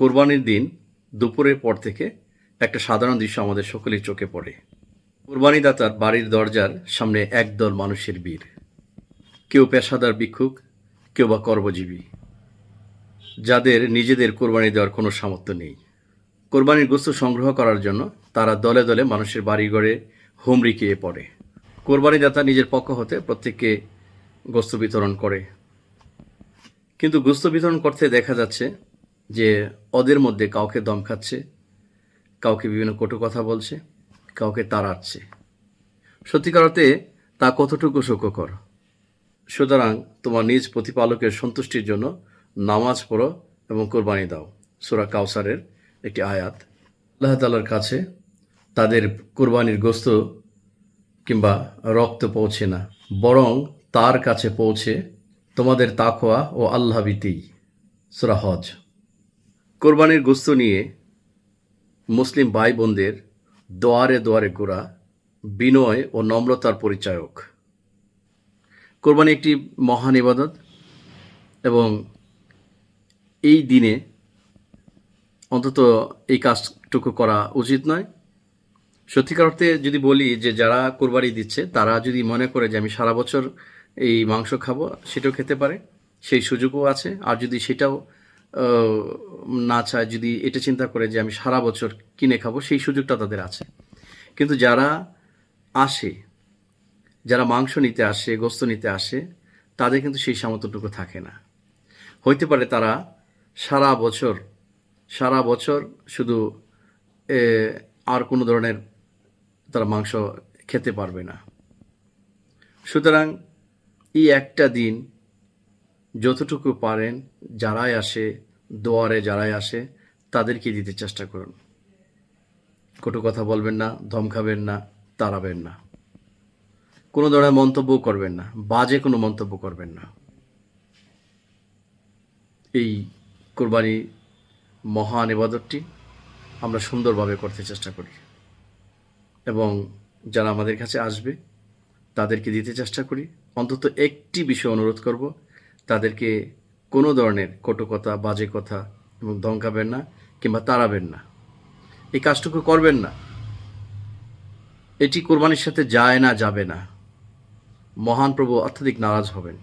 কোরবানির দিন দুপুরের পর থেকে একটা সাধারণ দৃশ্য আমাদের সকলের চোখে পড়ে। কোরবানিদাতার বাড়ির দরজার সামনে একদল মানুষের বীর কেউ পেশাদার ভিক্ষুক, কেউ বা কর্মজীবী, যাদের নিজেদের কোরবানি দেওয়ার কোনো সামর্থ্য নেই। কোরবানির গোস্ত সংগ্রহ করার জন্য তারা দলে দলে মানুষের বাড়িঘরে হুমড়ি খেয়ে পড়ে। কোরবানিদাতা নিজের পক্ষ হতে প্রত্যেককে গোস্ত বিতরণ করে। কিন্তু গোস্ত বিতরণ করতে দেখা যাচ্ছে যে ওদের মধ্যে কাউকে দম খাচ্ছে কাউকে বিভিন্ন কটু কথা বলছে, কাউকে তাড়াচ্ছে। সত্যিকার অর্থে তা কতটুকু সুখকর? সুতরাং তোমার নিজ প্রতিপালকের সন্তুষ্টির জন্য নামাজ পড়ো এবং কোরবানি দাও। সুরা কাউসারের একটি আয়াত। আল্লাহ তালার কাছে তাদের কোরবানির গোস্ত কিংবা রক্ত পৌঁছে না, বরং তার কাছে পৌঁছে তোমাদের তাকোয়া ও আল্লাহবিতি সুরা হজ। কোরবানির গোস্ত নিয়ে মুসলিম ভাই বোনদের দোয়ারে দোয়ারে গোড়া, বিনয় ও নম্রতার পরিচায়ক। কোরবানি একটি মহান ইবাদত এবং এই দিনে অন্তত এই কাজটুকু করা উচিত নয়। সত্যিকার অর্থে যদি বলি যে যারা কোরবানি দিচ্ছে, তারা যদি মনে করে যে আমি সারা বছর এই মাংস খাব, সেটাও খেতে পারে, সেই সুযোগও আছে। আর যদি সেটাও না চায়, যদি এটা চিন্তা করে যে আমি সারা বছর কিনে খাব, সেই সুযোগটা তাদের আছে। কিন্তু যারা আসে, যারা মাংস নিতে আসে, গোস্ত নিতে আসে, তাদের কিন্তু সেই সামর্থ্যটুকু থাকে না। হইতে পারে তারা সারা বছর সারা বছর শুধু আর কোনো ধরনের তারা মাংস খেতে পারবে না। সুতরাং এই একটা দিন যতটুকু পারেন, যারাই আসে, দোয়ারে যারাই আসে, তাদেরকে দিতে চেষ্টা করুন। কটু কথা বলবেন না, ধমকাবেন না, তাড়াবেন না। কোনো ধরনের মন্তব্য করবেন না, বাজে কোনো মন্তব্য করবেন না। এই কোরবানি মহান ইবাদতটি আমরা সুন্দরভাবে করতে চেষ্টা করি। এবং যারা আমাদের কাছে আসবে, তাদেরকে দিতে চেষ্টা করি। অন্তত একটি বিষয় অনুরোধ করব তাদেরকে কোনো ধরনের কটু কথা বাজে কথা এবং ধমকাবেন না কিংবা তাড়াবেন না। এই কাজটুকু করবেন না। এটি কোরবানির সাথে যায় না, যাবে না। মহান প্রভু অত্যাধিক নারাজ হবেন।